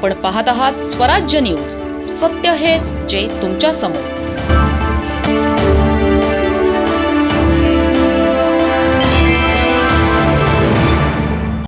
आपण पाहत आहात स्वराज्य न्यूज. सत्य हेच जे तुमच्यासमोर.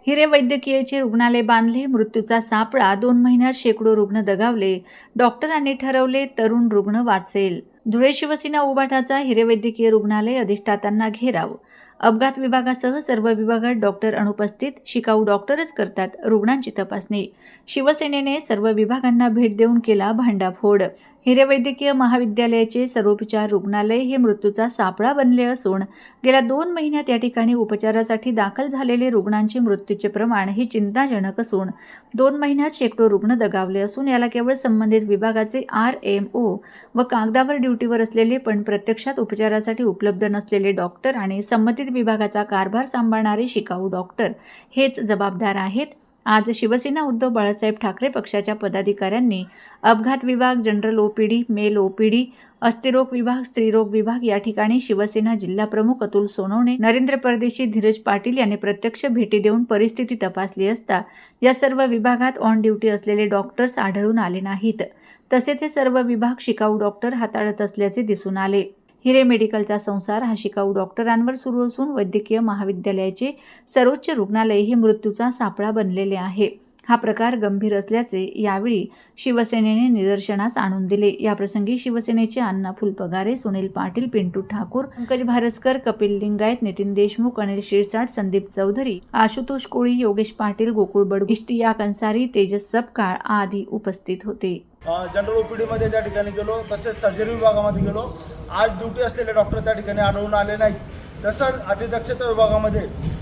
हिरे वैद्यकीयचे रुग्णालय बांधले मृत्यूचा सापळा दोन महिन्यात शेकडो रुग्ण दगावले डॉक्टरांनी ठरवले तरुण रुग्ण वाचेल. धुळे शिवसेना उबाटाचा हिरे वैद्यकीय रुग्णालय अधिष्ठातांना घेराव. अपघात विभागासह सर्व विभागात डॉक्टर अनुपस्थित शिकाऊ डॉक्टरच करतात रुग्णांची तपासणी. शिवसेनेने सर्व विभागांना भेट देऊन केला भांडाफोड. हिरे वैद्यकीय महाविद्यालयाचे सर्वोपचार रुग्णालय हे मृत्यूचा सापळा बनले असून गेल्या दोन महिन्यात या ठिकाणी उपचारासाठी दाखल झालेले रुग्णांचे मृत्यूचे प्रमाण हे चिंताजनक असून दोन महिन्यात शेकडो रुग्ण दगावले असून याला केवळ संबंधित विभागाचे आर एम ओ व कागदावर ड्युटीवर असलेले पण प्रत्यक्षात उपचारासाठी उपलब्ध नसलेले डॉक्टर आणि संबंधित विभागाचा कारभार सांभाळणारे शिकाऊ डॉक्टर हेच जबाबदार आहेत. आज शिवसेना उद्धव बाळासाहेब ठाकरे पक्षाच्या पदाधिकाऱ्यांनी अपघात विभाग जनरल ओपीडी मेल ओपीडी अस्थिरोग विभाग स्त्रीरोग विभाग या ठिकाणी शिवसेना जिल्हा प्रमुख अतुल सोनवणे नरेंद्र परदेशी धीरज पाटील यांनी प्रत्यक्ष भेटी देऊन परिस्थिती तपासली असता या सर्व विभागात ऑन ड्युटी असलेले डॉक्टर्स आढळून आले नाहीत. तसेच हे सर्व विभाग शिकाऊ डॉक्टर हाताळत असल्याचे दिसून आले. हिरे मेडिकलचा संसार हा शिकाऊ डॉक्टरांवर सुरू असून वैद्यकीय महाविद्यालयाचे सर्वोच्च रुग्णालय हे मृत्यूचा सापळा बनलेले आहे. हा प्रकार गंभीर असल्याचे यावेळी शिवसेनेने निदर्शनास आणून दिले. याप्रसंगी शिवसेनेचे अण्णा फुलपगारे सुनील पाटील पिंटू ठाकूर पंकज भारसकर कपिल लिंगायत नितीन देशमुख अनिल शिरसाट संदीप चौधरी आशुतोष कोळी योगेश पाटील गोकुळ बड इष्टिया कंसारी तेजस सपकाळ आदी उपस्थित होते. जनरल ओपीडीमध्ये त्या ठिकाणी गेलो तसेच सर्जरी विभागामध्ये गेलो. आज ड्युटी असलेले डॉक्टर त्या ठिकाणी आढळून आले नाहीत. तसंच अतिदक्षता विभागामध्ये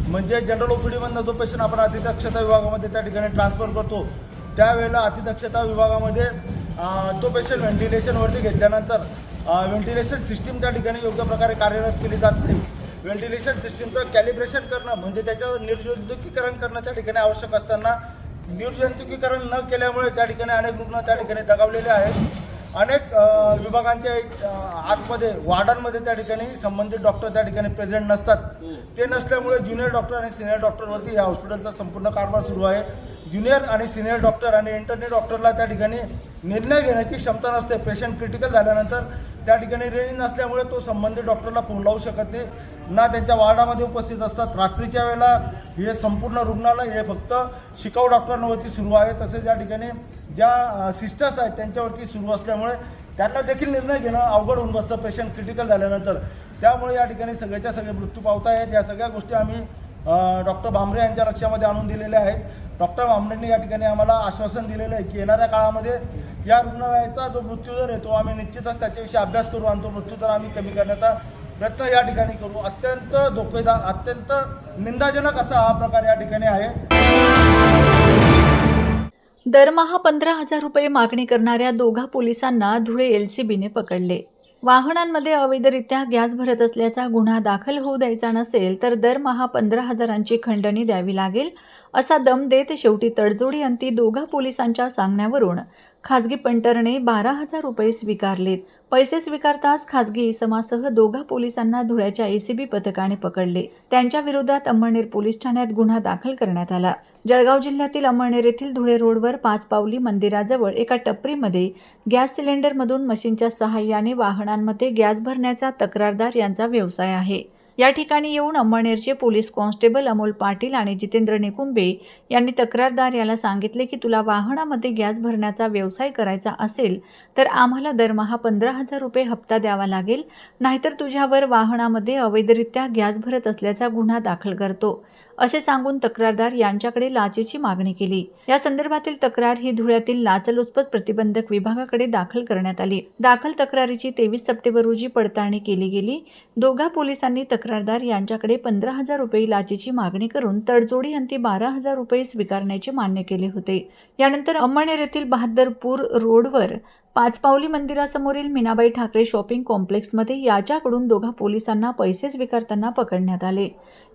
म्हणजे जनरल ओपीडीमधनं जो पेशंट आपण अतिदक्षता विभागामध्ये त्या ठिकाणी ट्रान्सफर करतो त्यावेळेला अतिदक्षता विभागामध्ये तो पेशंट व्हेंटिलेशनवरती घेतल्यानंतर व्हेंटिलेशन सिस्टीम त्या ठिकाणी योग्य प्रकारे कार्यरत केली जात नाही. व्हेंटिलेशन सिस्टीमचं कॅलिब्रेशन करणं म्हणजे त्याचं निर्जंतुकीकरण करणं त्या ठिकाणी आवश्यक असताना निर्जंतुकीकरण न केल्यामुळे त्या ठिकाणी अनेक रुग्ण त्या ठिकाणी दगावलेले आहेत. अनेक विभागांच्या आतमध्ये वार्डांमध्ये त्या ठिकाणी संबंधित डॉक्टर त्या ठिकाणी प्रेझेंट नसतात. ते नसल्यामुळे ज्युनियर डॉक्टर आणि सिनियर डॉक्टरवरती या हॉस्पिटलचा संपूर्ण कारभार सुरू आहे. ज्युनियर आणि सिनियर डॉक्टर आणि इंटरनेट डॉक्टरला त्या ठिकाणी निर्णय घेण्याची क्षमता नसते. पेशंट क्रिटिकल झाल्यानंतर त्या ठिकाणी रेंज नसल्यामुळे तो संबंधित डॉक्टरला फोन लावू शकत नाही. ना त्यांच्या वार्डामध्ये उपस्थित असतात. रात्रीच्या वेळेला हे संपूर्ण रुग्णालय हे फक्त शिकाऊ डॉक्टरांवरती सुरू आहे. तसेच या ठिकाणी ज्या सिस्टर्स आहेत त्यांच्यावरती सुरू असल्यामुळे त्यांना देखील निर्णय घेणं अवघड होऊन बसतं. पेशंट क्रिटिकल झाल्यानंतर. त्यामुळे या ठिकाणी सगळ्याच्या सगळे मृत्यू पावत आहेत. या सगळ्या गोष्टी आम्ही डॉक्टर भांबरे यांच्या लक्षामध्ये आणून दिलेल्या आहेत. डॉक्टर भांबरेंनी या ठिकाणी आम्हाला आश्वासन दिलेलं आहे की येणाऱ्या काळामध्ये या रुग्णालयाचा जो मृत्यूदर आहे तो आम्ही निश्चितच त्याच्याविषयी अभ्यास करू आणि तो मृत्यूदर आम्ही कमी करण्याचा प्रयत्न या ठिकाणी करू. अत्यंत धोकेदार अत्यंत निंदाजनक असा हा प्रकार या ठिकाणी आहे. दरमहा पंधरा हजार रुपये मागणी करणाऱ्या दोघा पोलिसांना धुळे एल सी बीने पकडले. वाहनांमध्ये अवैधरित्या गॅस भरत असल्याचा गुन्हा दाखल होऊ द्यायचा नसेल तर दरमहा पंधरा हजारांची खंडणी द्यावी लागेल असा दम देत शेवटी तडजोडी अंती दोघा पोलिसांच्या सांगण्यावरून खाजगी पंटरने बारा हजार रुपये स्वीकारलेत. पैसे स्वीकारताच खाजगी इसमासह दोघा पोलिसांना धुळ्याच्या एसीबी पथकाने पकडले. त्यांच्या विरोधात अंमळनेर पोलीस ठाण्यात गुन्हा दाखल करण्यात आला. जळगाव जिल्ह्यातील अंमळनेर येथील धुळे रोडवर पाच पावली मंदिराजवळ एका टपरीमध्ये गॅस सिलेंडरमधून मशीनच्या सहाय्याने वाहनांमध्ये गॅस भरण्याचा तक्रारदार यांचा व्यवसाय आहे. या ठिकाणी येऊन अंमळनेरचे पोलीस कॉन्स्टेबल अमोल पाटील आणि जितेंद्र निकुंबे यांनी तक्रारदार याला सांगितले की तुला वाहनामध्ये गॅस भरण्याचा व्यवसाय करायचा असेल तर आम्हाला दरमहा पंधरा हजार रुपये हप्ता द्यावा लागेल नाहीतर तुझ्यावर वाहनामध्ये अवैधरित्या गॅस भरत असल्याचा गुन्हा दाखल करतो. असे सांगून तक्रारदार यांच्याकडे लाचेची मागणी केली. या संदर्भातील तक्रार ही धुळ्यातील लाचलुचपत प्रतिबंधक विभागाकडे दाखल करण्यात आली. दाखल तक्रारीची तेवीस सप्टेंबर रोजी पडताळणी केली गेली. दोघा पोलिसांनी तक्रारदार यांच्याकडे पंधरा हजार रुपये लाचेची मागणी करून तडजोडी अंती बारा हजार रुपये स्वीकारण्याचे मान्य केले होते. यानंतर अंमळनेर येथील बहादरपूर रोडवर पाचपावली मंदिरासमोरील मीनाबाई ठाकरे शॉपिंग कॉम्प्लेक्समध्ये याच्याकडून दोघा पोलिसांना पैसे स्वीकारताना पकडण्यात आले.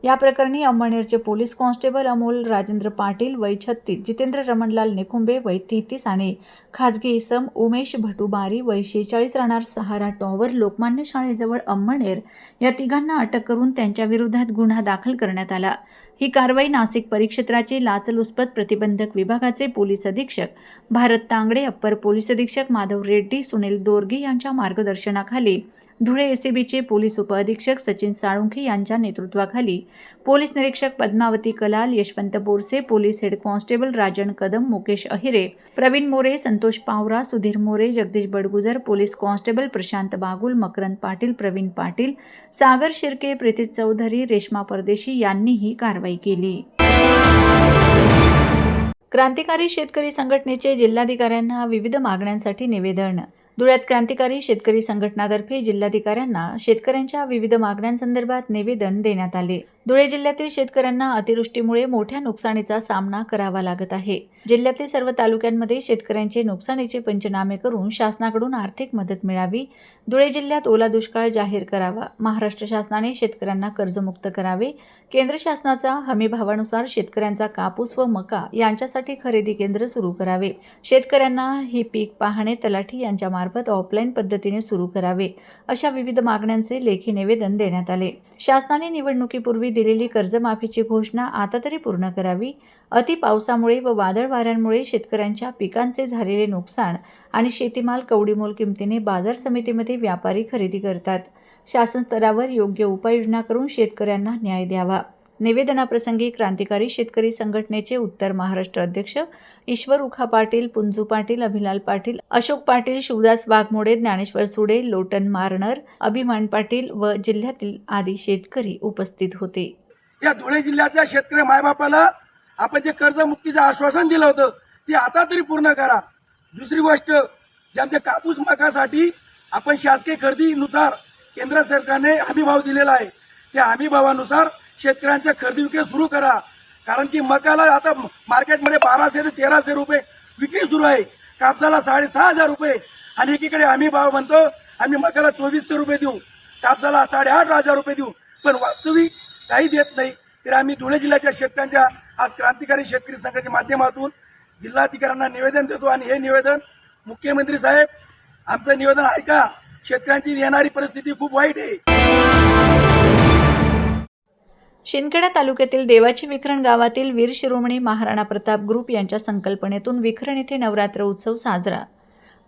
या प्रकरणी अंमळनेरचे पोलीस कॉन्स्टेबल अमोल राजेंद्र पाटील वय छत्तीस जितेंद्र रमणलाल निकुंबे वय तेहतीस आणि खाजगी इसम उमेश भटुबारी वय शेहेचाळीस राहणार सहारा टॉवर लोकमान्य शाळेजवळ अंमळनेर या तिघांना अटक करून त्यांच्या विरोधात गुन्हा दाखल करण्यात आला. ही कारवाई नाशिक परिक्षेत्राचे लाचलुचपत प्रतिबंधक विभागाचे पोलीस अधीक्षक भारत तांगडे अप्पर पोलीस अधीक्षक माधव रेड्डी सुनील दोरगी यांच्या मार्गदर्शनाखाली धुळे एसीबीचे पोलीस उपअधीक्षक सचिन साळुंखे यांच्या नेतृत्वाखाली पोलीस निरीक्षक Padmavati Kalal Yashwant Borse police head constable Rajan Kadam Mukesh Ahire Pravin More Santosh Pawra Sudhir More Jagdish Badgujar police constable Prashant Bagul Makrand Patil Pravin Patil Sagar Shirke Preeti Chaudhari Reshma Pardeshi यांनी ही कारवाई केली. क्रांतिकारी शेतकरी संघटनेचे जिल्हाधिकाऱ्यांना विविध मागण्यांसाठी निवेदन धुळ्यात क्रांतिकारी शेतकरी संघटनातर्फे जिल्हाधिकाऱ्यांना शेतकऱ्यांच्या विविध मागण्यांसंदर्भात निवेदन देण्यात आले. धुळे जिल्ह्यातील शेतकऱ्यांना अतिवृष्टीमुळे मोठ्या नुकसानीचा सामना करावा लागत आहे. जिल्ह्यातील सर्व तालुक्यांमध्ये शेतकऱ्यांचे नुकसानीचे पंचनामे करून शासनाकडून आर्थिक मदत मिळावी धुळे जिल्ह्यात ओला दुष्काळ जाहीर करावा महाराष्ट्र शासनाने शेतकऱ्यांना कर्जमुक्त करावे केंद्र शासनाचा हमीभावानुसार शेतकऱ्यांचा कापूस व मका यांच्यासाठी खरेदी केंद्र सुरू करावे. शेतकऱ्यांना ही पीक पाहणे तलाठी यांच्यामार्फत ऑफलाईन पद्धतीने सुरू करावे अशा विविध मागण्यांचे लेखी निवेदन देण्यात आले. शासनाने निवडणुकीपूर्वी दिलेली कर्जमाफीची घोषणा आता तरी पूर्ण करावी. अति पावसामुळे व वादळ वाऱ्यांमुळे शेतकऱ्यांच्या पिकांचे झालेले नुकसान आणि शेतीमाल कवडीमोल किमतीने बाजार समितीमध्ये व्यापारी खरेदी करतात. शासन स्तरावर योग्य उपाययोजना करून शेतकऱ्यांना न्याय द्यावा. निवेदनाप्रसंगी क्रांतिकारी शेतकरी संघटनेचे उत्तर महाराष्ट्र अध्यक्ष ईश्वर उखा पाटील पुंजू पाटील अभिलाल पाटील अशोक पाटील शिवदास वाघमोडे ज्ञानेश्वर सुडे लोटन मारणर अभिमान पाटील व जिल्ह्यातील आदी शेतकरी उपस्थित होते. या धुळे जिल्ह्यातल्या शेतकरी मायबापाला आपण जे कर्जमुक्तीचं आश्वासन दिलं होतं ते आता तरी पूर्ण करा. दुसरी गोष्ट जे आमच्या कापूस मकासाठी आपण शासकीय खरेदीनुसार केंद्र सरकारने हमीभाव दिलेला आहे. त्या हमीभावानुसार शेतकऱ्यांच्या खरेदी विक्री सुरू करा. कारण की मकाला आता मार्केटमध्ये बाराशे ते तेराशे रुपये विक्री सुरू आहे. कापसाला साडेसहा हजार रुपये. आणि एकीकडे आम्ही भाव म्हणतो आम्ही मकाला चोवीसशे रुपये देऊ. कापसाला साडेआठ हजार रुपये देऊ. पण वास्तविक काही देत नाही. तर आम्ही धुळे जिल्ह्याच्या शेतकऱ्यांच्या आज क्रांतिकारी शेतकरी संघाच्या माध्यमातून जिल्हाधिकाऱ्यांना निवेदन देतो. आणि हे निवेदन मुख्यमंत्री साहेब आमचं निवेदन ऐका. शेतकऱ्यांची येणारी परिस्थिती खूप वाईट आहे. शिंदखेडा तालुक्यातील देवाची विखरण गावातील वीर शिरोमणी महाराणा प्रताप ग्रुप यांच्या संकल्पनेतून विखरण येथे नवरात्र उत्सव साजरा.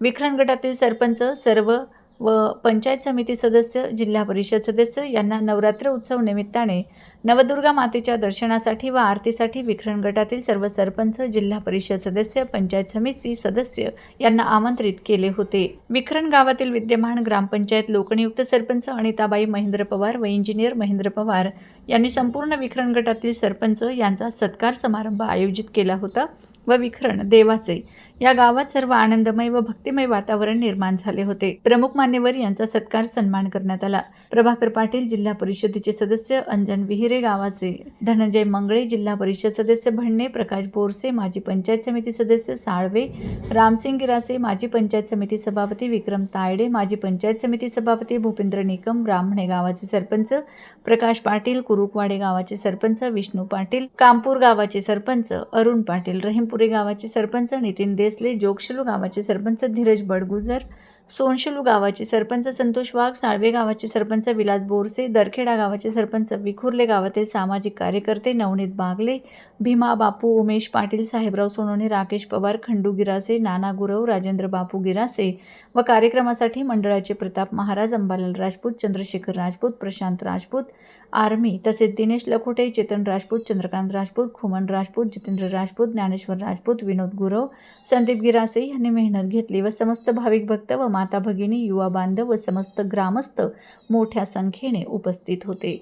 विखरण गटातील सरपंच सर्व व पंचायत समिती सदस्य जिल्हा परिषद सदस्य यांना नवरात्र उत्सव निमित्ताने नवदुर्गा मातेच्या दर्शनासाठी व आरतीसाठी विखरण गटातील सर्व सरपंच जिल्हा परिषद सदस्य पंचायत समिती सदस्य यांना आमंत्रित केले होते. विखरण गावातील विद्यमान ग्रामपंचायत लोकनियुक्त सरपंच अनिताबाई महेंद्र पवार व इंजिनियर महेंद्र पवार यांनी संपूर्ण विखरण गटातील सरपंच यांचा सत्कार समारंभ आयोजित केला होता व विखरण देवाचे या गावात सर्व आनंदमय व भक्तिमय वातावरण निर्माण झाले होते. प्रमुख मान्यवर यांचा सत्कार सन्मान करण्यात आला. प्रभाकर पाटील जिल्हा परिषदेचे सदस्य अंजन विहिरे गावाचे. धनंजय मंगळे जिल्हा परिषद सदस्य भंडणे प्रकाश बोरसे माजी पंचायत समिती सदस्य साळवे रामसिंग गिरासे माजी पंचायत समिती सभापती विक्रम तायडे माजी पंचायत समिती सभापती भूपेंद्र निकम ब्राह्मणे गावाचे सरपंच प्रकाश पाटील कुरुकवाडे गावाचे सरपंच विष्णू पाटील कामपूर गावाचे सरपंच अरुण पाटील रहीमपुरे गावाचे सरपंच नितीन देसले जोगशलू गावाचे सरपंच धीरज बडगुजर सोनशलू गावाचे सरपंच संतोष वाघ साळवे गावाचे सरपंच विलास बोरसे दरखेडा गावाचे सरपंच विखुर्ले गावातील सामाजिक कार्यकर्ते नवनीत बागले भीमा बापू उमेश पाटील साहेबराव सोनवणे राकेश पवार खंडू गिरासे नाना गुरव राजेंद्र बापू गिरासे व कार्यक्रमासाठी मंडळाचे प्रताप महाराज अंबालाल राजपूत चंद्रशेखर राजपूत प्रशांत राजपूत आर्मी तसेच दिनेश लखोटे चेतन राजपूत चंद्रकांत राजपूत खुमन राजपूत जितेंद्र राजपूत ज्ञानेश्वर राजपूत विनोद गुरव संदीप गिरासे यांनी मेहनत घेतली व समस्त भाविक भक्त व माता भगिनी युवा बांधव व समस्त ग्रामस्थ मोठ्या संख्येने उपस्थित होते.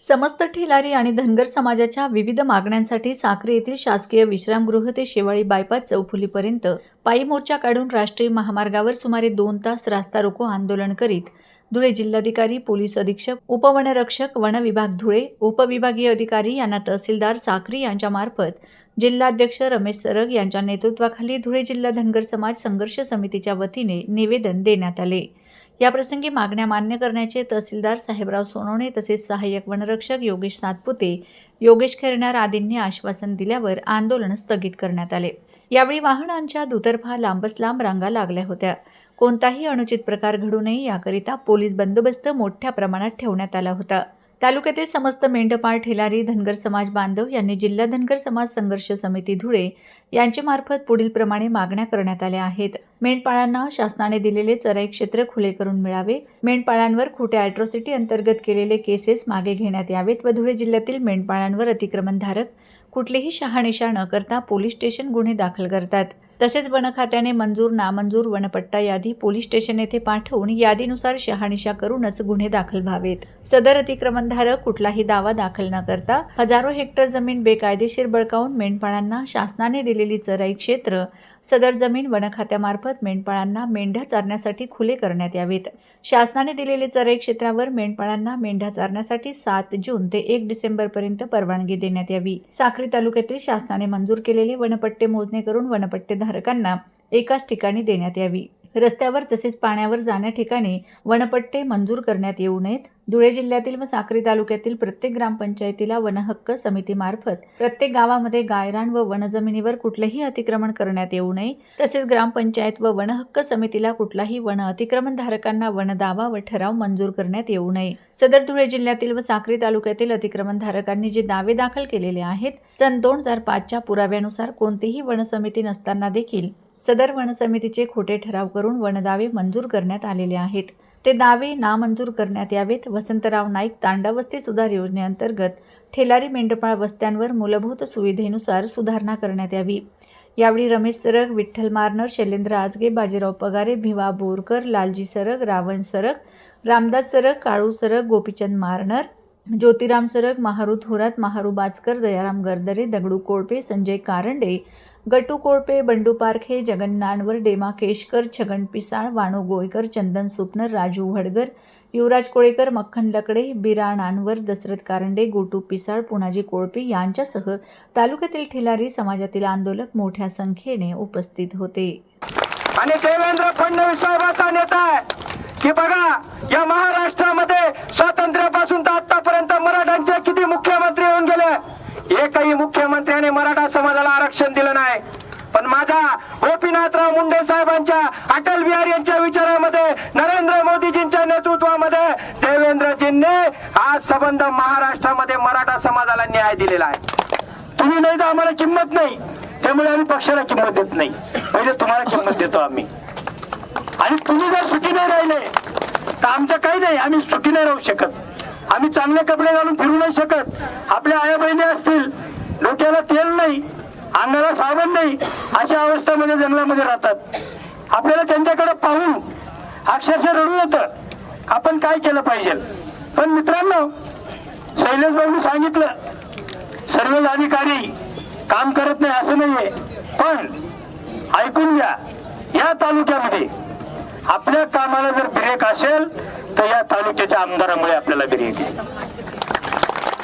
समस्त ठेलारी आणि धनगर समाजाच्या विविध मागण्यांसाठी साक्री येथील शासकीय विश्रामगृह ते शेवाळी बायपास चौफुलीपर्यंत पायी मोर्चा काढून राष्ट्रीय महामार्गावर सुमारे दोन तास रास्ता रोको आंदोलन करीत धुळे जिल्हाधिकारी पोलीस अधीक्षक उपवनरक्षक वनविभाग धुळे उपविभागीय अधिकारी यांना तहसीलदार साखरी यांच्या मार्फत जिल्हाध्यक्ष रमेश सरग यांच्या नेतृत्वाखाली धुळे जिल्हा धनगर समाज संघर्ष समितीच्या वतीने निवेदन देण्यात आले. याप्रसंगी मागण्या मान्य करण्याचे तहसीलदार साहेबराव सोनवणे तसेच सहाय्यक वनरक्षक योगेश सातपुते योगेश खेरणार आदींनी आश्वासन दिल्यावर आंदोलन स्थगित करण्यात आले. यावेळी वाहनांच्या दुतर्फा लांबच लांब रांगा लागल्या होत्या. कोणताही अनुचित प्रकार घडू नये याकरिता पोलीस बंदोबस्त मोठ्या प्रमाणात ठेवण्यात आला होता. तालुक्यातील समस्त मेंढपाळ ठेलारी धनगर समाज बांधव यांनी जिल्हा धनगर समाज संघर्ष समिती धुळे यांच्यामार्फत पुढील प्रमाणे मागण्या करण्यात आल्या आहेत. मेंढपाळांना शासनाने दिलेले चराई क्षेत्र खुले करून मिळावे. मेंढपाळांवर खोट्या अॅट्रॉसिटी अंतर्गत केलेले केसेस मागे घेण्यात यावेत व धुळे जिल्ह्यातील मेंढपाळांवर अतिक्रमणधारक कुठलीही शहानिशा न करता पोलीस स्टेशन गुन्हे दाखल करतात. तसेच वन खात्याने मंजूर नामंजूर वनपट्टा यादी पोलीस स्टेशन येथे पाठवून यादीनुसार शहानिशा करूनच गुन्हे दाखल व्हावेत. सदर अतिक्रमणधारक कुठलाही दावा दाखल न करता हजारो हेक्टर जमीन बेकायदेशीर बळकावून मेंढपाळांना शासनाने दिलेली चराई क्षेत्र सदर जमीन वनखात्यामार्फत मेंढपाळांना मेंढ्या चारण्यासाठी खुले करण्यात यावेत. शासनाने दिलेले चराई क्षेत्रावर मेंढपाळांना मेंढ्या चारण्यासाठी सात जून ते एक डिसेंबरपर्यंत परवानगी देण्यात यावी. साक्री तालुक्यातील शासनाने मंजूर केलेले वनपट्टे मोजणे करून वनपट्टेधारकांना एकाच ठिकाणी देण्यात यावी. रस्त्यावर तसेच पाण्यावर जाण्या ठिकाणी वनपट्टे मंजूर करण्यात येऊ नयेत. धुळे जिल्ह्यातील व साक्री तालुक्यातील प्रत्येक ग्रामपंचायतीला वनहक्क समितीमार्फत प्रत्येक गावामध्ये गायरान व वनजमिनीवर कुठलेही अतिक्रमण करण्यात येऊ नये. तसेच ग्रामपंचायत व वनहक्क समितीला कुठलाही वन अतिक्रमण धारकांना वनदावा व ठराव मंजूर करण्यात येऊ नये. सदर धुळे जिल्ह्यातील व साक्री तालुक्यातील अतिक्रमण धारकांनी जे दावे दाखल केलेले आहेत सन दोन हजार पाचच्या पुराव्यानुसार कोणतीही वनसमिती नसताना देखील सदर वन समितीचे खोटे ठराव करून वनदावे मंजूर करण्यात आलेले आहेत. ते दावे नामंजूर करण्यात यावेत. वसंतराव नाईक तांडावस्ती सुधार योजनेअंतर्गत ठेलारी मेंढपाळ वस्त्यांवर मूलभूत सुविधेनुसार सुधारणा करण्यात यावी. यावेळी रमेश सरग विठ्ठल मारनर शैलेंद्र आजगे बाजीराव पगारे भिवा बोरकर लालजी सरग रावण सरग रामदास सरग काळू सरग गोपीचंद मारनर ज्योतिराम सरग महारू थोरात महारू बाचकर दयाराम गरदरे दगडू कोळपे संजय कारंडे गटू कोळपे बंडू पारखे जगन नानवर डेमा केशकर छगन पिसाळ वाणू गोयकर चंदन सुपनर राजू वडगर युवराज कोळेकर मक्खन लकडे बिरा नानवर दशरथ कारंडे गोटू पिसाळ पुनाजी कोळपे यांच्यासह तालुक्यातील ठेलारी समाजातील आंदोलक मोठ्या संख्येने उपस्थित होते. आणि देवेंद्र फडणवीस साहेबाचा नेता आहे की बघा या महाराष्ट्रामध्ये स्वातंत्र्य एकही मुख्यमंत्र्याने मराठा समाजाला आरक्षण दिलं नाही. पण माझा गोपीनाथराव मुंडे साहेबांच्या अटल बिहारी यांच्या विचारामध्ये नरेंद्र मोदीजींच्या नेतृत्वामध्ये देवेंद्रजींनी आज संबंध महाराष्ट्रामध्ये मराठा समाजाला न्याय दिलेला आहे. तुम्ही नाही तर आम्हाला किंमत नाही. त्यामुळे आम्ही पक्षाला किंमत देत नाही. पहिले तुम्हाला किंमत देतो आम्ही. आणि तुम्ही जर सुखी नाही राहिले तर आमचं काही नाही. आम्ही सुखी नाही राहू शकत. आम्ही चांगले कपडे घालून फिरू नाही शकत. आपल्या आया बहिणी असतील डोक्याला तेल नाही अंगाला साबण नाही अशा अवस्थेमध्ये म्हणजे जंगलामध्ये राहतात. आपल्याला त्यांच्याकडे पाहून अक्षरशः रडू येतं. आपण काय केलं पाहिजे? पण मित्रांनो शैलेश सांगितलं सर्व अधिकारी काम करत नाही असं नाहीये. पण ऐकून घ्या या तालुक्यामध्ये आपल्या कामाला जर ब्रेक असेल तर या तालुक्याच्या आमदारामुळे आपल्याला ब्रेक येईल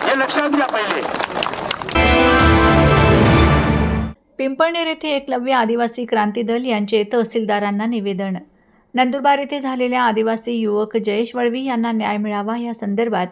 हे लक्षात घ्या पहिले. पिंपळनेर येथे एकलव्य आदिवासी क्रांती दल यांचे तहसीलदारांना निवेदन. नंदुरबार येथे झालेल्या आदिवासी युवक जयेश वळवी यांना न्याय मिळावा या संदर्भात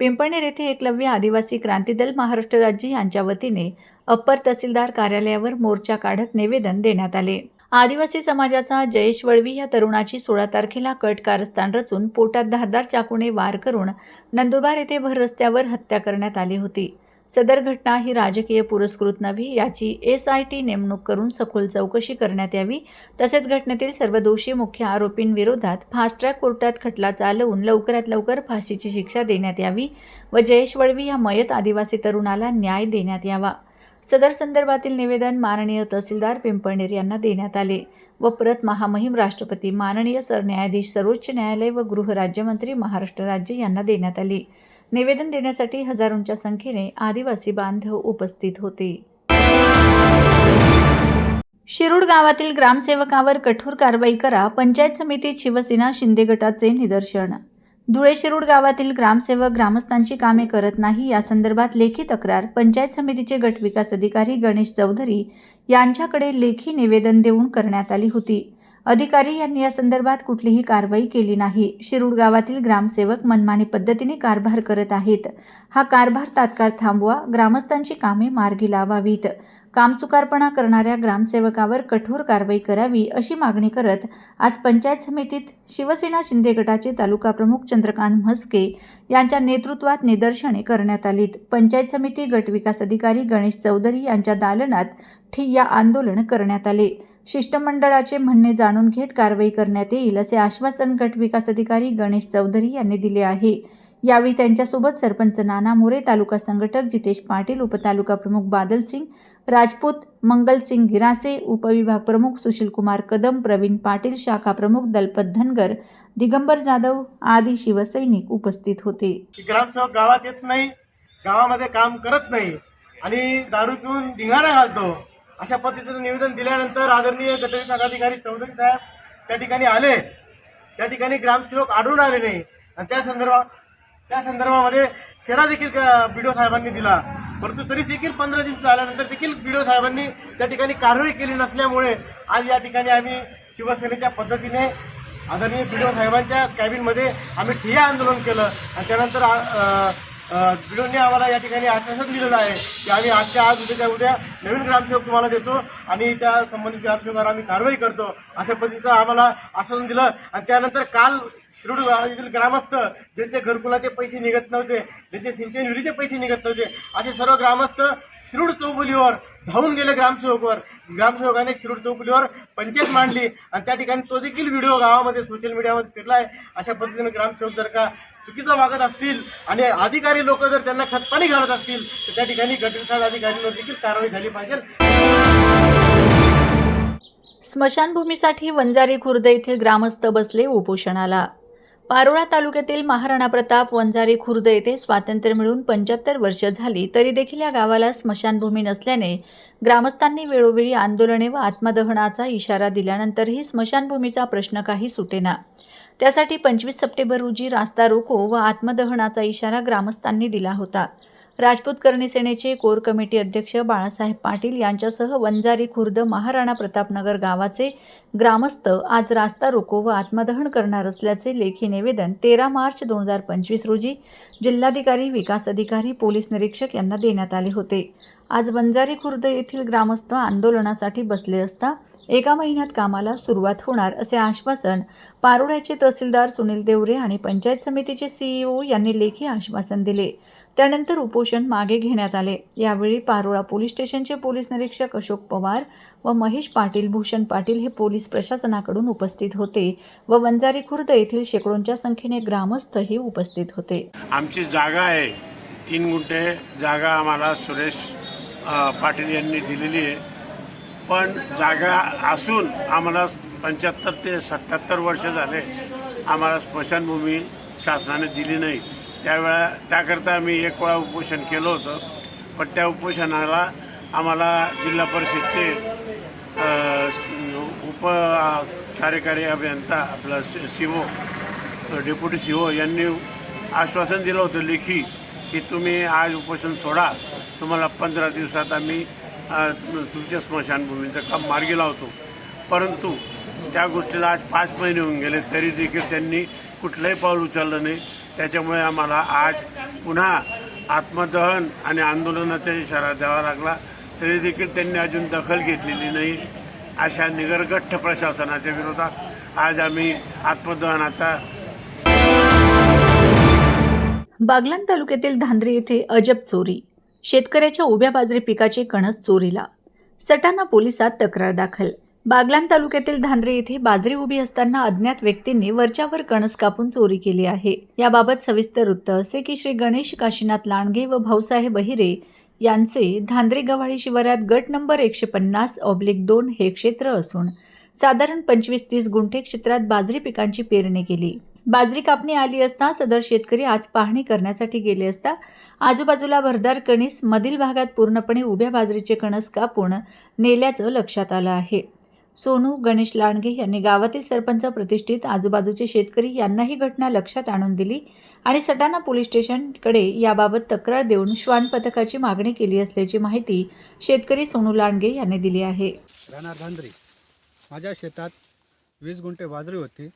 पिंपळनेर येथे एकलव्य आदिवासी क्रांती दल महाराष्ट्र राज्य यांच्या वतीने अप्पर तहसीलदार कार्यालयावर मोर्चा काढत निवेदन देण्यात आले. आदिवासी समाजाचा जयेश वळवी या तरुणाची सोळा तारखेला कट कारस्थान रचून पोटात धारदार चाकूने वार करून नंदुरबार येथे भर रस्त्यावर हत्या करण्यात आली होती. सदर घटना ही राजकीय पुरस्कृत नव्हे याची एस आय टी नेमणूक करून सखोल चौकशी करण्यात यावी. तसेच घटनेतील सर्व दोषी मुख्य आरोपींविरोधात फास्ट ट्रॅक कोर्टात खटला चालवून लवकरात लवकर फाशीची शिक्षा देण्यात यावी व जयेश वळवी या मयत आदिवासी तरुणाला न्याय देण्यात यावा. सदर संदर्भातील निवेदन माननीय तहसीलदार पिंपळनेर यांना देण्यात आले व परत महामहिम राष्ट्रपती माननीय सरन्यायाधीश सर्वोच्च न्यायालय व गृहराज्यमंत्री महाराष्ट्र राज्य यांना देण्यात आले. निवेदन देण्यासाठी हजारोंच्या संख्येने आदिवासी बांधव उपस्थित होते. शिरूड गावातील ग्रामसेवकावर कठोर कारवाई करा पंचायत समितीत शिवसेना शिंदे गटाचे निदर्शन धुळे शिरूड गावातील ग्रामसेवक ग्रामस्थांची कामे करत नाही. या संदर्भात लेखी तक्रार पंचायत समितीचे गट विकास अधिकारी गणेश चौधरी यांच्याकडे लेखी निवेदन देऊन करण्यात आली होती. अधिकारी यांनी या संदर्भात कुठलीही कारवाई केली नाही. शिरूड गावातील ग्रामसेवक मनमानी पद्धतीने कारभार करत आहेत. हा कारभार तात्काळ थांबवा. ग्रामस्थांची कामे मार्गी लावावीत. कामचुकारपणा करणाऱ्या ग्रामसेवकावर कठोर कारवाई करावी अशी मागणी करत आज पंचायत समितीत शिवसेना शिंदे गटाचे तालुका प्रमुख चंद्रकांत म्हस्के यांच्या नेतृत्वात निदर्शने करण्यात आलीत. पंचायत समिती गट विकास अधिकारी गणेश चौधरी यांच्या दालनात ठिय्या आंदोलन करण्यात आले. शिष्टमंडळाचे म्हणणे जाणून घेत कारवाई करण्यात येईल असे आश्वासन गट विकास अधिकारी गणेश चौधरी यांनी दिले आहे. यावेळी त्यांच्यासोबत सरपंच नाना मोरे तालुका संघटक जितेश पाटील उपतालुका प्रमुख बादल सिंग राजपूत मंगलसिंग गिरासे उपविभाग प्रमुख सुशीलकुमार कदम प्रवीण पाटील शाखा प्रमुख दलपत धनगर दिगंबर जाधव आदी शिवसैनिक उपस्थित होते. ग्रामसेवक गावात येत नाही गावामध्ये काम करत नाही आणि दारू पिऊन धिंगाणा घालतो अशा पद्धतीचं निवेदन दिल्यानंतर आदरणीय गटविकास अधिकारी चौधरी साहेब त्या ठिकाणी आले. त्या ठिकाणी ग्रामसेवक आढळून आले नाही. आणि त्या संदर्भात त्या संदर्भामध्ये शेरा देखील ओ साहेबांनी दिला. परंतु तरी देखील पंधरा दिवस झाल्यानंतर देखील बीडीओ साहेबांनी त्या ठिकाणी कारवाई केली नसल्यामुळे आज या ठिकाणी आम्ही शिवसेनेच्या पद्धतीने आदरणीय बीडीओ साहेबांच्या कॅबिनमध्ये आम्ही ठिय्या आंदोलन केलं आणि त्यानंतर बीडीओने आम्हाला या ठिकाणी आश्वासन दिलेलं आहे की आम्ही आजच्या आज उद्याच्या उद्या नवीन ग्रामसेवक तुम्हाला देतो आणि त्या संबंधित ग्रामसेवकावर आम्ही कारवाई करतो. अशा पद्धतीचं आम्हाला आश्वासन दिलं आणि त्यानंतर काल शिरोड गावातील ग्रामस्थ ज्यांचे घरकुलाचे पैसे निघत नव्हते ज्यांचे सिंचन विहिरीचे पैसे निघत नव्हते असे सर्व ग्रामस्थ शिरूड चौफुलीवर धावून गेले ग्रामसेवकवर. ग्रामसेवकाने शिरूड चौफुलीवर पंचायत मांडली आणि त्या ठिकाणी तो देखील व्हिडिओ गावामध्ये सोशल मीडियामध्ये फिरला आहे अशा पद्धतीने ग्रामसेवक जर का चुकीचं वागत असतील आणि अधिकारी लोक जर त्यांना खतपाणी घालत असतील तर त्या ठिकाणी गटविकास अधिकाऱ्यांवर देखील कारवाई झाली पाहिजे. स्मशानभूमीसाठी वंजारी खुर्द येथील ग्रामस्थ बसले उपोषणाला. पारोळा तालुक्यातील महाराणा प्रताप वंजारी खुर्द येथे स्वातंत्र्य मिळून पंच्याहत्तर वर्ष झाली. तरी देखील या गावाला स्मशानभूमी नसल्याने ग्रामस्थांनी वेळोवेळी आंदोलने व आत्मदहनाचा इशारा दिल्यानंतरही स्मशानभूमीचा प्रश्न काही सुटेना. त्यासाठी पंचवीस सप्टेंबर रोजी रास्ता रोको व आत्मदहनाचा इशारा ग्रामस्थांनी दिला होता. राजपूत करणी सेनेचे कोर कमिटी अध्यक्ष बाळासाहेब पाटील यांच्यासह वंजारी खुर्द महाराणा प्रतापनगर गावाचे ग्रामस्थ आज रास्ता रोको व आत्मदहन करणार असल्याचे लेखी निवेदन तेरा मार्च दोन हजार पंचवीस रोजी जिल्हाधिकारी विकास अधिकारी पोलीस निरीक्षक यांना देण्यात आले होते. आज वंजारी खुर्द येथील ग्रामस्थ आंदोलनासाठी बसले असता एका महिन्यात कामाला सुरुवात होणार असे आश्वासन पारोड्याचे तहसीलदार सुनील देवरे आणि पंचायत समितीचे सीईओ यांनी लेखी आश्वासन दिले. त्यानंतर उपोषण मागे घेण्यात आले. यावेळी पारोळा पोलीस स्टेशनचे पोलीस निरीक्षक अशोक पवार व महेश पाटील भूषण पाटील हे पोलीस प्रशासनाकडून उपस्थित होते व वंजारी खुर्द येथील शेकडोंच्या संख्येने ग्रामस्थही उपस्थित होते. आमची जागा आहे. तीन गुंठे जागा आम्हाला सुरेश पाटील यांनी दिलेली आहे. पण जागा असून आम्हाला पंच्याहत्तर ते सत्याहत्तर वर्ष झाले. आम्हाला स्मशानभूमी शासनाने दिली नाही. त्यावेळा त्याकरता आम्ही एक वेळा उपोषण केलं होतं. पण त्या उपोषणाला आम्हाला जिल्हा परिषदचे उप कार्यकारी अभियंता आपला C O deputy C O यांनी आश्वासन दिलं होतं लेखी की तुम्ही आज उपोषण सोडा. तुम्हाला पंधरा दिवसात आम्ही तुमच्या स्मशानभूमीचं काम मार्गी लावतो. परंतु त्या गोष्टीला आज पाच महिने होऊन गेले तरी देखील त्यांनी कुठलंही पाऊल उचललं नाही. त्याच्यामुळे आम्हाला आज पुन्हा आत्मदहन आणि आंदोलनाचा इशारा द्यावा लागला. तरी देखील त्यांनी अजून दखल घेतलेली नाही. अशा निगरगठ्ठ प्रशासनाच्या विरोधात आज आम्ही आत्मदहनाचा बागलान तालुक्यातील धांद्रे येथे अजब चोरी. शेतकऱ्याच्या उभ्या बाजरी पिकाचे कणस चोरीला. सटाणा पोलिसात तक्रार दाखल. बागलाण तालुक्यातील धांद्रे येथे बाजरी उभी असताना अज्ञात व्यक्तींनी वरच्यावर कणस कापून चोरी केली आहे. याबाबत सविस्तर वृत्त असे की श्री गणेश काशीनाथ लांडगे व भाऊसाहेब बहिरे यांचे धांद्रे गव्हाळी शिवारात गट नंबर एकशे पन्नास ऑब्लिक दोन हे क्षेत्र असून साधारण पंचवीस तीस गुंठे क्षेत्रात बाजरी पिकांची पेरणी केली. बाजरी कापणी आली असता सदर शेतकरी आज पाहणी करण्यासाठी गेले असता आजूबाजूला भरदार कणीस मधील भागात पूर्णपणे उभ्या बाजरीचे कणस कापून नेल्याचं लक्षात आलं आहे. सोनू गणेश लांडगे यांनी गावातील सरपंच प्रतिष्ठित आजूबाजूचे शेतकरी यांना ही घटना लक्षात आणून दिली आणि सटाणा पोलीस स्टेशनकडे याबाबत तक्रार देऊन श्वान पथकाची मागणी केली असल्याची माहिती शेतकरी सोनू लांडगे यांनी दिली आहे. राहणार धांद्रे. माझ्या शेतात वीस गुंठे बाजरी होती.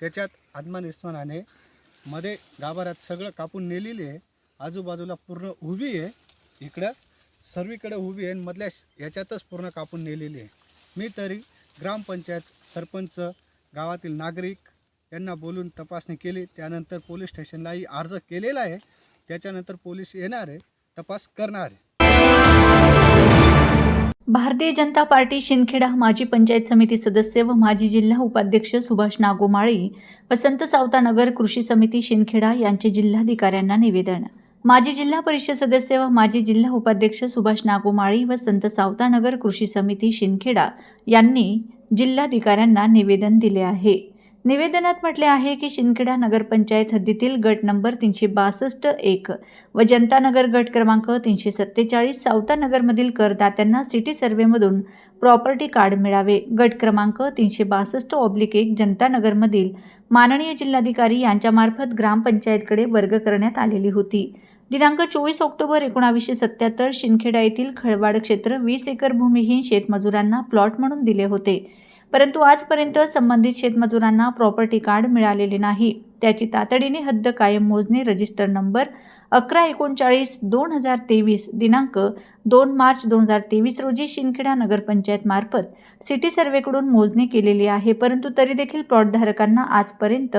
त्याच्यात आदमान इस्मानाने मध्ये गाभाऱ्यात सगळं कापून नेलेली आहे. आजूबाजूला पूर्ण उभी आहे. इकडं सर्वीकडे उभी आहे आणि मधल्या याच्यातच पूर्ण कापून नेलेली आहे. मी तरी ग्रामपंचायत सरपंच गावातील नागरिक यांना बोलून तपासणी केली. त्यानंतर पोलीस स्टेशनलाही अर्ज केलेला आहे. त्याच्यानंतर पोलीस येणार आहे तपास करणार आहे. भारतीय जनता पार्टी शिंदखेडा माजी पंचायत समिती सदस्य व माजी जिल्हा उपाध्यक्ष सुभाष नागोमाळी वसंत सावतानगर कृषी समिती शिंदखेडा यांचे जिल्हाधिकाऱ्यांना निवेदन माजी जिल्हा परिषद सदस्य व माजी जिल्हा उपाध्यक्ष सुभाष नागोमाळी व संत सावतानगर कृषी समिती शिंदखेडा यांनी जिल्हाधिकाऱ्यांना निवेदन दिले आहे. निवेदनात म्हटले आहे की शिंदखेडा नगरपंचायत हद्दीतील गट नंबर तीनशे बासष्ट एक व जनतानगर गट क्रमांक तीनशे सत्तेचाळीस सावतानगरमधील करदात्यांना सिटी सर्व्हेमधून प्रॉपर्टी कार्ड मिळावे. गट क्रमांक तीनशे बासष्ट ऑब्लिक एक जनतानगरमधील माननीय जिल्हाधिकारी यांच्यामार्फत ग्रामपंचायतकडे वर्ग करण्यात आलेली होती. दिनांक चोवीस ऑक्टोबर एकोणावीसशे सत्याहत्तर शिंदखेडा येथील खळवाड क्षेत्र वीस एकर भूमिहीन शेतमजुरांना प्लॉट म्हणून दिले होते. परंतु आजपर्यंत संबंधित शेतमजुरांना प्रॉपर्टी कार्ड मिळालेले नाही. त्याची तातडीने हद्द कायम मोजणे रजिस्टर नंबर अकरा एकोणचाळीस दोन हजार तेवीस दिनांक दोन मार्च दोन हजार तेवीस रोजी शिंदखेडा नगरपंचायतमार्फत सिटी सर्वेकडून मोजणी केलेली आहे. परंतु तरी देखील प्लॉटधारकांना आजपर्यंत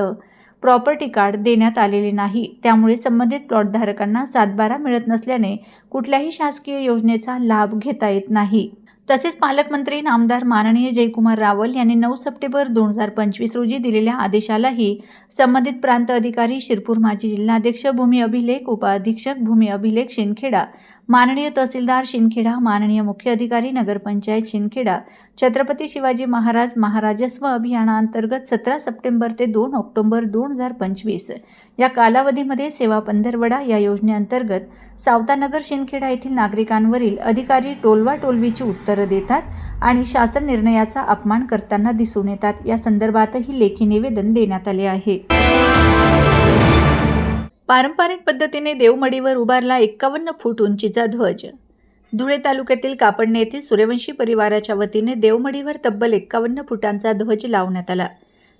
प्रॉपर्टी कार्ड देण्यात आलेले नाही. त्यामुळे संबंधित प्लॉटधारकांना सातबारा मिळत नसल्याने कुठल्याही शासकीय योजनेचा लाभ घेता येत नाही. तसेच पालकमंत्री नामदार माननीय जयकुमार रावल यांनी नऊ सप्टेंबर दोन हजार पंचवीस रोजी दिलेल्या आदेशालाही संबंधित प्रांत अधिकारी शिरपूर माजी जिल्हाध्यक्ष भूमी अभिलेख उपाधीक्षक भूमी अभिलेख शिंदखेडा माननीय तहसीलदार शिंदखेडा माननीय मुख्य अधिकारी नगरपंचायत शिंदखेडा छत्रपती शिवाजी महाराज महाराजस्व अभियानाअंतर्गत सतरा सप्टेंबर ते दोन ऑक्टोबर दोन हजार पंचवीस या कालावधीमध्ये सेवा पंधरवडा या योजनेअंतर्गत सावतानगर शिंदखेडा येथील नागरिकांवरील अधिकारी टोलवा टोलवीची उत्तरं देतात आणि शासन निर्णयाचा अपमान करताना दिसून येतात. या संदर्भातही लेखी निवेदन देण्यात आले आहे. पारंपरिक पद्धतीने देवमडीवर उभारला एक्कावन्न फूट उंचीचा ध्वज. धुळे तालुक्यातील कापडणे येथील सूर्यवंशी परिवाराच्या वतीने देवमडीवर तब्बल एक्कावन्न फुटांचा ध्वज लावण्यात आला.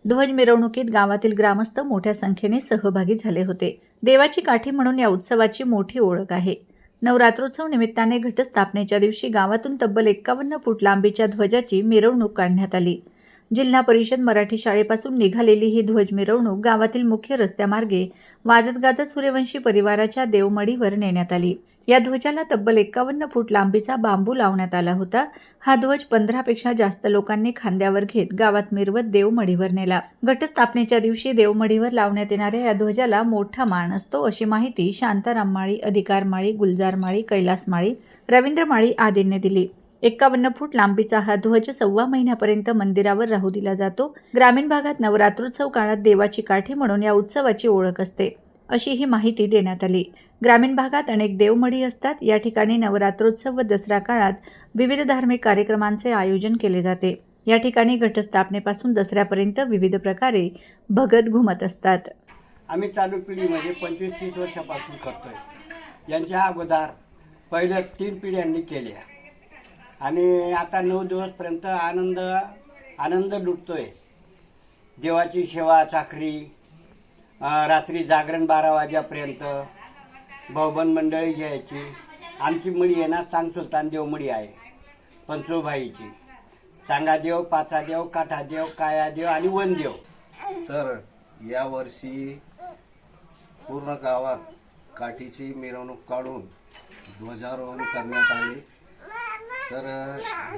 ध्वज मिरवणुकीत गावातील ग्रामस्थ मोठ्या संख्येने सहभागी झाले होते. देवाची काठी म्हणून या उत्सवाची मोठी ओळख आहे. नवरात्रोत्सव निमित्ताने घटस्थापनेच्या दिवशी गावातून तब्बल एक्कावन्न फूट लांबीच्या ध्वजाची मिरवणूक काढण्यात आली. जिल्हा परिषद मराठी शाळेपासून निघालेली ही ध्वज मिरवणूक गावातील मुख्य रस्त्यामार्गे वाजत गाजत सूर्यवंशी परिवाराच्या देवमडीवर नेण्यात आली. या ध्वजाला तब्बल एक्कावन्न फूट लांबीचा बांबू लावण्यात आला होता. हा ध्वज पंधरापेक्षा जास्त लोकांनी खांद्यावर घेत गावात मिरवत देवमढीवर नेला. घटस्थापनेच्या दिवशी देवमढीवर लावण्यात येणाऱ्या या ध्वजाला मोठा मान असतो अशी माहिती शांताराम माळी अधिकार माळी गुलजार माळी कैलास माळी रवींद्र माळी आदींनी दिली. एक्कावन्न फूट लांबीचा हा ध्वज सव्वा महिन्यापर्यंत मंदिरावर राहू दिला जातो. ग्रामीण भागात नवरात्रोत्सव काळात देवाची काठी म्हणून या उत्सवाची ओळख असते अशी ही माहिती देण्यात आली. ग्रामीण भागात अनेक देवमढी असतात. या ठिकाणी नवरात्रोत्सव व दसरा काळात विविध धार्मिक कार्यक्रमांचे आयोजन केले जाते. या ठिकाणी घटस्थापनेपासून दसऱ्यापर्यंत विविध प्रकारे भगत घुमत असतात. आम्ही चालू पिढीमध्ये पंचवीस तीस वर्षापासून करतोय. यांच्या अगोदर पहिल्या तीन पिढ्यांनी केल्या. आणि आता नऊ दिवसपर्यंत आनंद आनंद लुटतोय. देवाची सेवा चाकरी रात्री जागरण बारा वाजेपर्यंत भाऊबंद मंडळी घ्यायची. आमची मळी आहे ना चांग सुलतान देव मळी आहे पंचोबाईची. चांगा देव पाचा देव काठा देव काया देव आणि वनदेव तर यावर्षी पूर्ण गावात काठीची मिरवणूक काढून ध्वजारोहण करण्यात आले. तर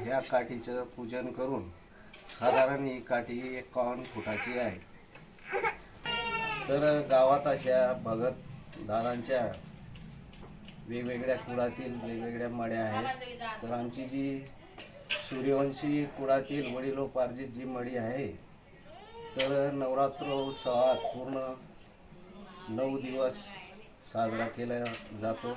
ह्या काठीचं पूजन करून साधारण ही काठी एकावन्न फुटाची आहे. तर गावात अशा भगतदारांच्या वेगवेगळ्या कुळातील वेगवेगळ्या मड्या आहेत. तर आमची जी सूर्यवंशी कुळातील वडिलोपार्जित जी मडी आहे तर नवरात्र उत्सवात पूर्ण नऊ दिवस साजरा केला जातो.